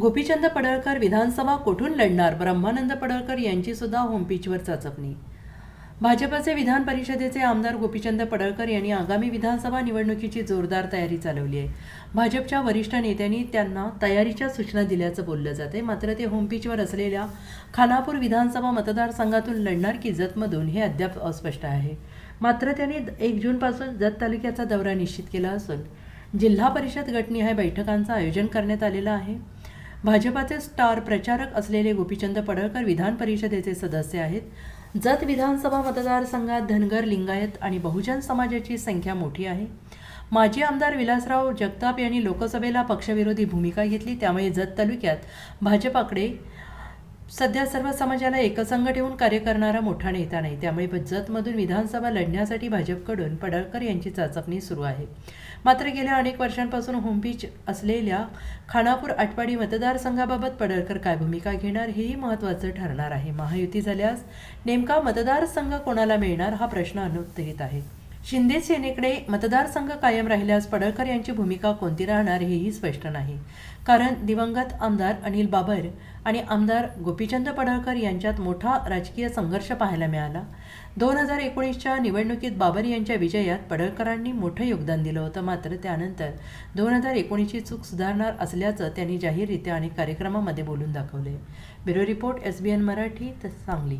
गोपीचंद पडळकर विधानसभा कोठून लढणार? ब्रह्मानंद पडळकर यांची सुद्धा होमपिचवर चाचपणी. भाजपचे विधान परिषदेचे आमदार गोपीचंद पडळकर यांनी आगामी विधानसभा निवडणुकीची जोरदार तयारी चालवली आहे. भाजपच्या वरिष्ठ नेत्यांनी त्यांना तयारीच्या सूचना दिल्याचं बोललं जाते मात्र ते होमपिचवर असलेल्या खानापूर विधानसभा मतदारसंघातून लढणार की जतमधून हे अद्याप अस्पष्ट आहे. मात्र त्यांनी एक जूनपासून जत तालुक्याचा दौरा निश्चित केला असून जिल्हा परिषद गटनिहाय बैठकांचं आयोजन करण्यात आलेलं आहे. भाजपाचे स्टार प्रचारक असलेले गोपीचंद पडळकर विधान परिषदेचे सदस्य आहेत. जत विधानसभा मतदारसंघात धनगर लिंगायत आणि बहुजन समाजाची संख्या मोठी आहे. माजी आमदार विलासराव जगताप यांनी लोकसभेला पक्षविरोधी भूमिका घेतली त्यामुळे जत तालुक्यात भाजपाकडे सध्या सर्व समाजाला एकसंघ ठेवून कार्य करणारा मोठा नेता नाही. त्यामुळे जतमधून विधानसभा लढण्यासाठी भाजपकडून पडळकर यांची चाचपणी सुरू आहे. मात्र गेल्या अनेक वर्षांपासून होमपीच असलेल्या खानापूर आटपाडी मतदारसंघाबाबत पडळकर काय भूमिका घेणार हेही महत्त्वाचं ठरणार आहे. महायुती झाल्यास नेमका मतदारसंघ कोणाला मिळणार हा प्रश्न अनुत्तरित आहे. शिंदे सेनेकडे मतदारसंघ कायम राहिल्यास पडळकर यांची भूमिका कोणती राहणार हेही स्पष्ट नाही. कारण दिवंगत आमदार अनिल बाबर आणि आमदार गोपीचंद पडळकर यांच्यात मोठा राजकीय संघर्ष पाहायला मिळाला. दोन हजार एकोणीसच्या निवडणुकीत बाबर यांच्या विजयात पडळकरांनी मोठं योगदान दिलं होतं. मात्र त्यानंतर दोन हजार एकोणीसची चूक सुधारणार असल्याचं त्यांनी जाहीररित्या अनेक कार्यक्रमामध्ये बोलून दाखवले. Bureau report S B N Marathi त- सांगली.